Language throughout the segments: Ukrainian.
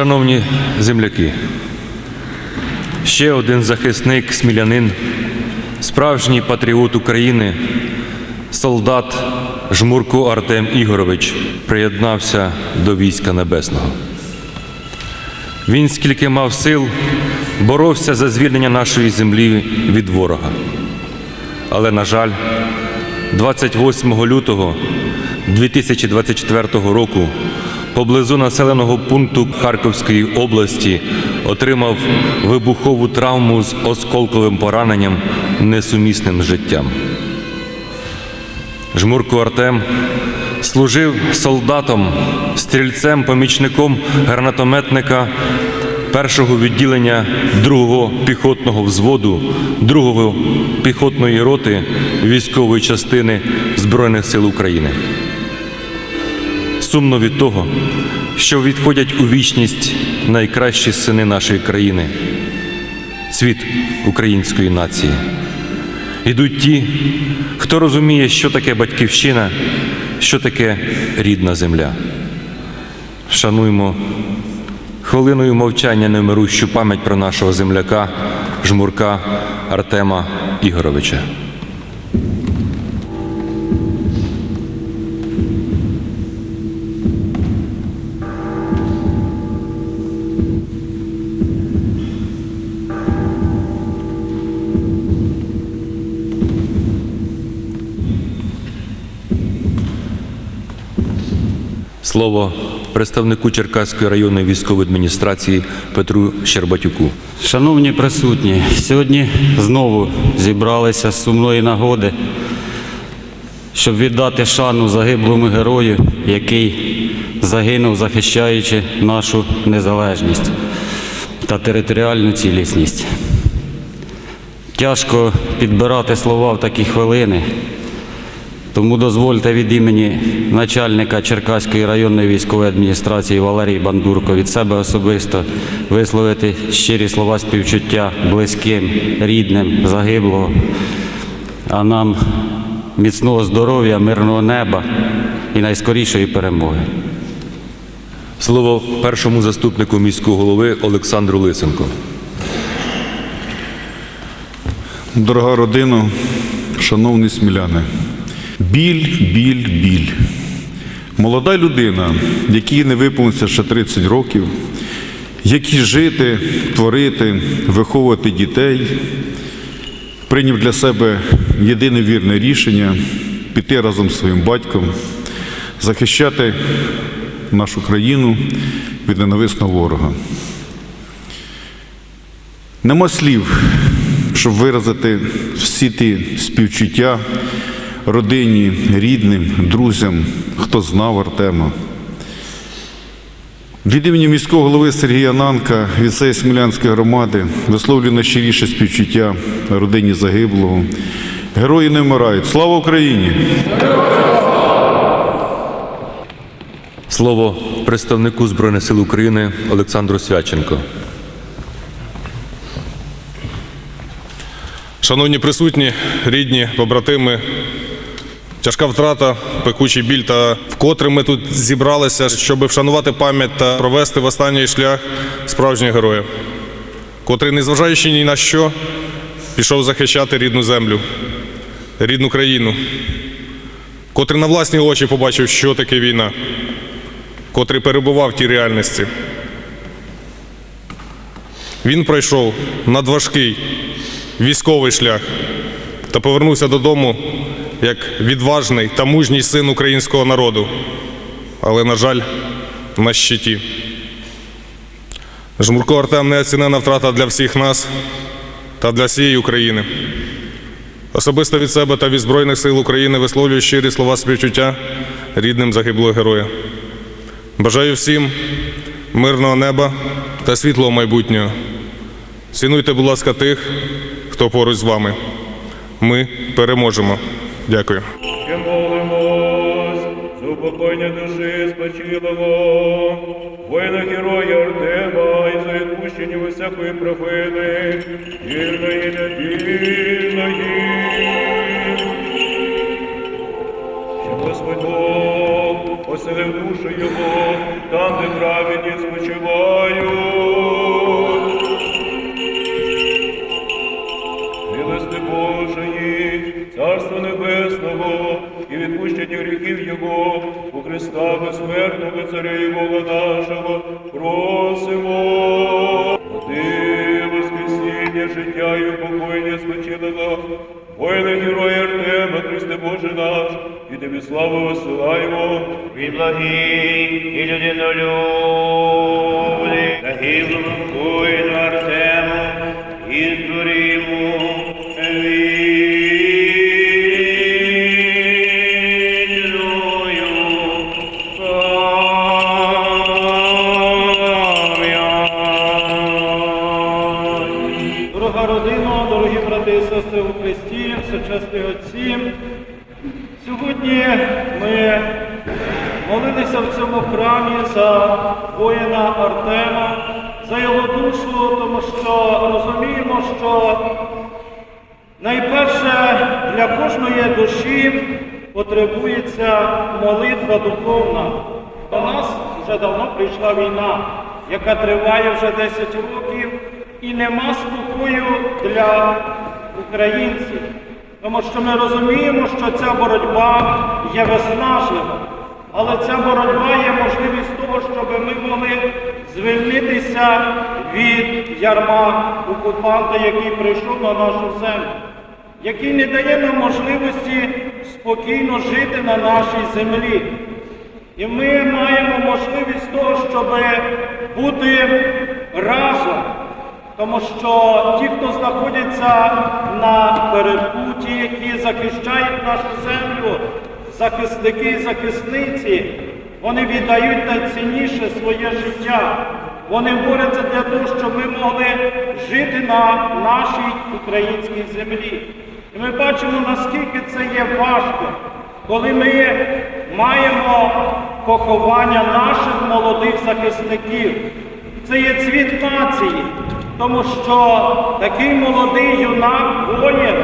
Шановні земляки, ще один захисник, смілянин, справжній патріот України, солдат Жмурко Артем Ігорович приєднався до війська небесного. Він, скільки мав сил, боровся за звільнення нашої землі від ворога. Але, на жаль, 28 лютого 2024 року поблизу населеного пункту Харківської області отримав вибухову травму з осколковим пораненням, несумісним життям. Жмурко Артем служив солдатом, стрільцем, помічником гранатометника першого відділення другого піхотного взводу, другого піхотної роти військової частини Збройних сил України. Сумно від того, що відходять у вічність найкращі сини нашої країни, цвіт української нації. Ідуть ті, хто розуміє, що таке батьківщина, що таке рідна земля. Шануймо хвилиною мовчання немирущу пам'ять про нашого земляка, жмурка Артема Ігоровича. Слово представнику Черкаської районної військової адміністрації Петру Щербатюку. Шановні присутні, сьогодні знову зібралися з сумної нагоди, щоб віддати шану загиблому герою, який загинув, захищаючи нашу незалежність та територіальну цілісність. Тяжко підбирати слова в такі хвилини, тому дозвольте від імені начальника Черкаської районної військової адміністрації Валерії Бандурко від себе особисто висловити щирі слова співчуття близьким, рідним, загиблого, а нам міцного здоров'я, мирного неба і найскорішої перемоги. Слово першому заступнику міського голови Олександру Лисенко. Дорога родина, шановні сміляни, біль, біль, біль. Молода людина, якій не виповниться ще 30 років, які жити, творити, виховувати дітей, прийняв для себе єдине вірне рішення піти разом з своїм батьком, захищати нашу країну від ненависного ворога. Нема слів, щоб виразити всі ті співчуття родині, рідним, друзям, хто знав Артема. Від імені міського голови Сергія Нанка від цієї Смілянської громади висловлюю найщиріше співчуття родині загиблого. Герої не вмирають. Слава Україні! Слово представнику Збройних сил України Олександру Свяченко. Шановні присутні, рідні, побратими, тяжка втрата, пекучий біль та вкотре ми тут зібралися, щоб вшанувати пам'ять та провести в останній шлях справжнього героя, котрий, незважаючи ні на що, пішов захищати рідну землю, рідну країну, котрий на власні очі побачив, що таке війна, котрий перебував в тій реальності. Він пройшов надважкий військовий шлях та повернувся додому як відважний та мужній син українського народу, але, на жаль, на щиті. Жмурко Артем неоцінена втрата для всіх нас та для всієї України. Особисто від себе та від Збройних сил України висловлюю щирі слова співчуття рідним загиблого героя. Бажаю всім мирного неба та світлого майбутнього. Цінуйте, будь ласка, тих, хто поруч з вами. Ми переможемо. Дякую. Молимось за упокоєння душі спочилого, воїна героя Артема і за відпущення всякої провини, вірної і невірної. Щоб Господь Бог оселив душу його, там, де праведні спочивають. Милости Божої, Царства Небесного і відпущення гріхів Його у Христа безсмертного Царя і Бога нашого просимо. Ти воскресіння, життя і упокоєння спочилого, воїна героя Артема, Христе Боже наш, і тобі славу висилаємо. Він благий і людинолюбний, загиблому воїну його душу, тому що розуміємо, що найперше для кожної душі потребується молитва духовна. До нас вже давно прийшла війна, яка триває вже 10 років, і нема спокою для українців. Тому що ми розуміємо, що ця боротьба є виснажлива. Але ця боротьба є можливість того, щоб ми могли звільнитися від ярма окупанта, який прийшов на нашу землю який не дає нам можливості спокійно жити на нашій землі. І ми маємо можливість того, щоб бути разом. Тому що ті, хто знаходяться на передку, ті, які захищають нашу землю, захисники і захисниці, вони віддають найцінніше своє життя. Вони борються для того, щоб ми могли жити на нашій українській землі. І ми бачимо, наскільки це є важко, коли ми маємо поховання наших молодих захисників. Це є цвіт нації, тому що такий молодий юнак, воїн,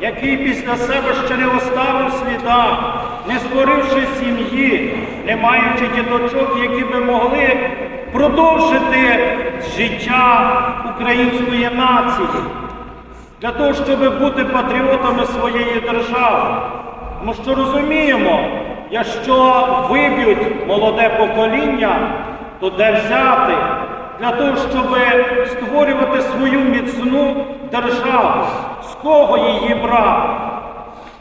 який після себе ще не оставив сліда, не створивши сім'ї, не маючи діточок, які би могли продовжити життя української нації, для того, щоб бути патріотами своєї держави. Тому що розуміємо, якщо виб'ють молоде покоління, то де взяти для того, щоб створювати свою міцну державу, з кого її брати?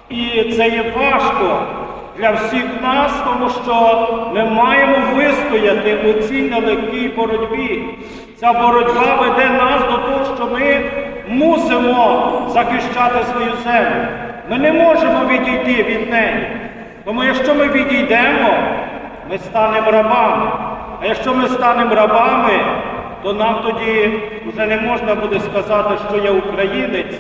І це є важко для всіх нас, тому що ми маємо вистояти у цій нелегкій боротьбі. Ця боротьба веде нас до того, що ми мусимо захищати свою землю. Ми не можемо відійти від неї. Тому якщо ми відійдемо, ми станемо рабами. А якщо ми станемо рабами, то нам тоді вже не можна буде сказати, що я українець,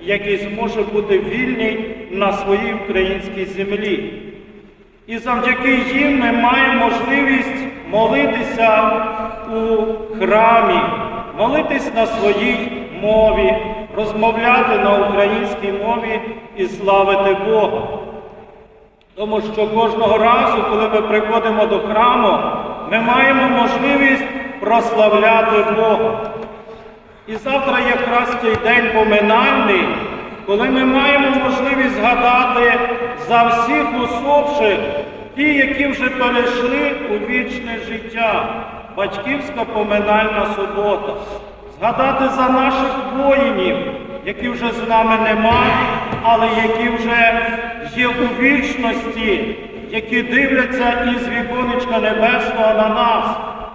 який зможе бути вільний на своїй українській землі. І завдяки їм ми маємо можливість молитися у храмі, молитись на своїй мові, розмовляти на українській мові і славити Бога. Тому що кожного разу, коли ми приходимо до храму, ми маємо можливість прославляти Бога. І завтра якраз той день поминальний, коли ми маємо можливість згадати за всіх усопших, ті, які вже перейшли у вічне життя, батьківська поминальна субота, згадати за наших воїнів, які вже з нами немає, але які вже є у вічності, які дивляться із віконечка небесного на нас,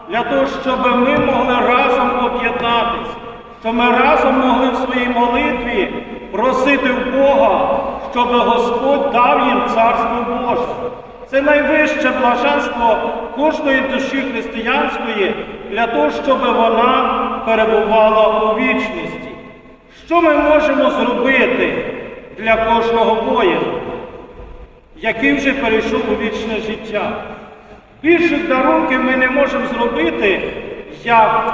для того, щоб ми могли разом об'єднатися що ми разом могли в своїй молитві просити в Бога, щоб Господь дав їм царство Боже. Це найвище блаженство кожної душі християнської для того, щоб вона перебувала у вічності. Що ми можемо зробити для кожного воїна, який вже перейшов у вічне життя? Більших дарунків ми не можемо зробити, як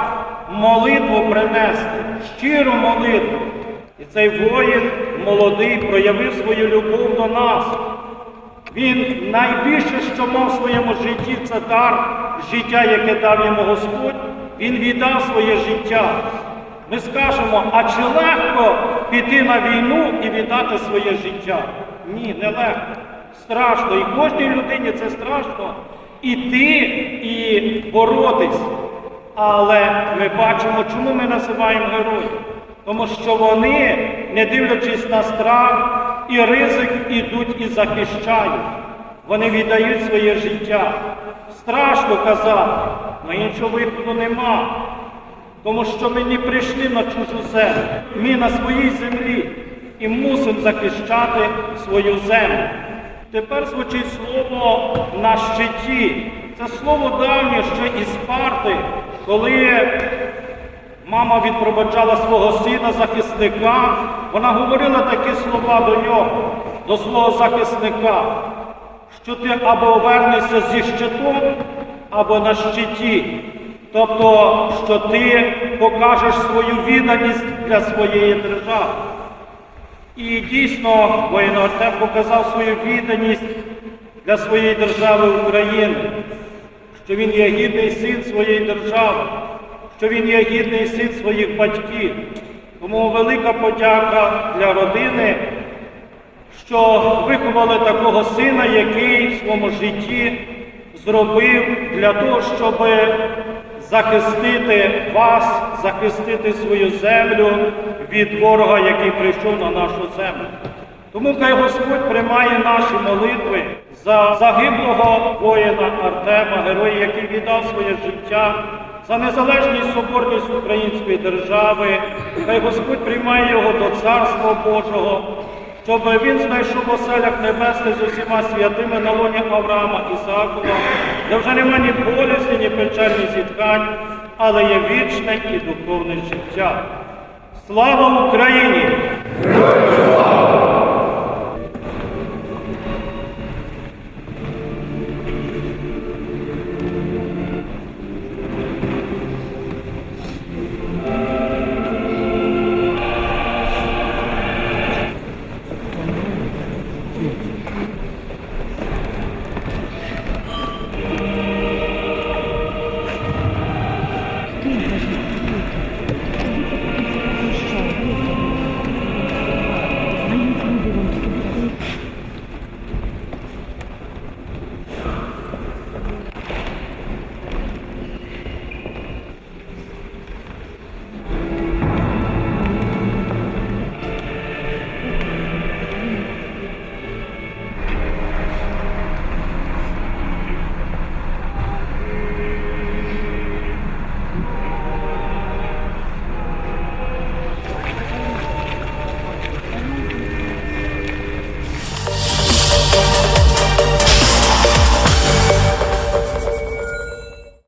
молитву принести, щиру молитву. І цей воїн молодий проявив свою любов до нас. Він найбільше, що мав в своєму житті, це дар життя, яке дав йому Господь. Він віддав своє життя. Ми скажемо, а чи легко піти на війну і віддати своє життя? Ні, не легко. Страшно. І кожній людині це страшно. Іти і боротись. Але ми бачимо, чому ми називаємо героїв. Тому що вони, не дивлячись на страх і ризик, ідуть і захищають. Вони віддають своє життя. Страшно казати, але іншого виходу нема. Тому що ми не прийшли на чужу землю. Ми на своїй землі і мусимо захищати свою землю. Тепер звучить слово на щиті. Це слово давнє ще із Спарти, коли мама відпроваджала свого сина захисника. Вона говорила такі слова до нього, до свого захисника, що ти або вернешся зі щитом, або на щиті. Тобто, що ти покажеш свою відданість для своєї держави. І дійсно воїн Артем показав свою відданість для своєї держави України, що він є гідний син своєї держави, що він є гідний син своїх батьків. Тому велика подяка для родини, що виховали такого сина, який в своєму житті зробив для того, щоб захистити вас, захистити свою землю від ворога, який прийшов на нашу землю. Тому хай Господь приймає наші молитви за загиблого воїна Артема, героя, який віддав своє життя, за незалежність соборність української держави. Хай Господь приймає його до Царства Божого, щоб він знайшов в оселях небесних з усіма святими на лоні Авраама Ісакова, де вже нема ні болісні, ні печаль, ні зітхань, але є вічне і духовне життя. Слава Україні! Слава! Mm-hmm.